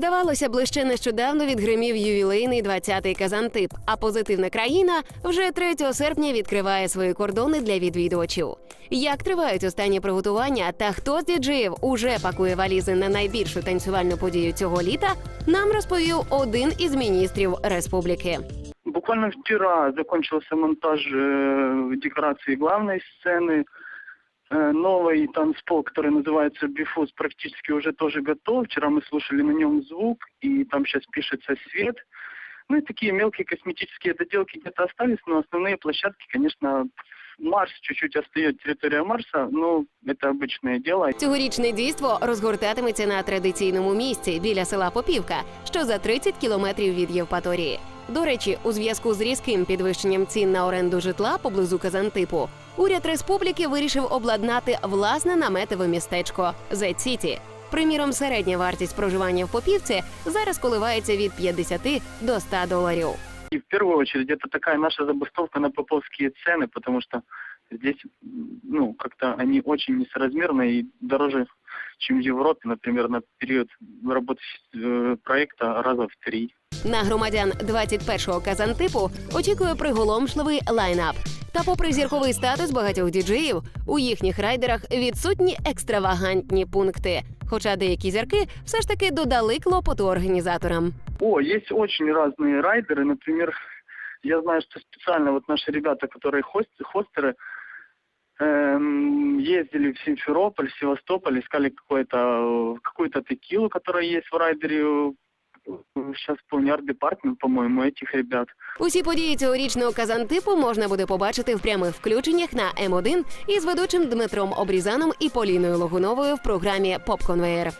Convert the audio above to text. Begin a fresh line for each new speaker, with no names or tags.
Здавалося б, лише нещодавно відгримів ювілейний 20-й казантип, а позитивна країна вже 3 серпня відкриває свої кордони для відвідувачів. Як тривають останні приготування та хто з діджеїв уже пакує валізи на найбільшу танцювальну подію цього літа, нам розповів один із міністрів республіки.
Буквально вчера закончился монтаж э, декорации главной сцены. Э, новый танцпол, который называется Бифуз, практически уже тоже готов. Вчера мы слушали на нем звук, и там сейчас пишется свет. Ну и такие мелкие косметические доделки где-то остались, но основные площадки, конечно, Марс чуть-чуть остает, территория Марса, но это обычное дело.
Цьогорічне дійство розгортатиметься на традиційному місці біля села Попівка, що за 30 кілометрів від Євпаторії. До речі, у зв'язку з різким підвищенням цін на оренду житла поблизу Казантипу, уряд республіки вирішив обладнати власне наметове містечко Зет-Сіті. Приміром, середня вартість проживання в Попівці зараз коливається від 50 до 100 доларів.
И в первую очередь это такая наша забастовка на поповские цены, потому что здесь, ну, как-то они очень несоразмерные и дороже, чем в Европе, например, на период работы э, проекта раза в три.
На громадян 21-го казантипу очікує приголомшливий лайнап. Та, попри зірковий статус багатьох діджеїв, у їхніх райдерах відсутні екстравагантні пункти. Хоча деякі зірки все ж таки додали клопоту організаторам.
О, есть очень разные райдеры, например, я знаю, что специально вот наши ребята, которые хост- хостеры, эм, ездили в Симферополь, Севастополь, искали какую-то текилу, которая есть в райдере, Зараз помню, арт-департмент, по-моєму, этих ребят.
Усі події цьогорічного казантипу можна буде побачити в прямих включеннях на М1 із ведучим Дмитром Обрізаном і Поліною Логуновою в програмі Попконвеєр.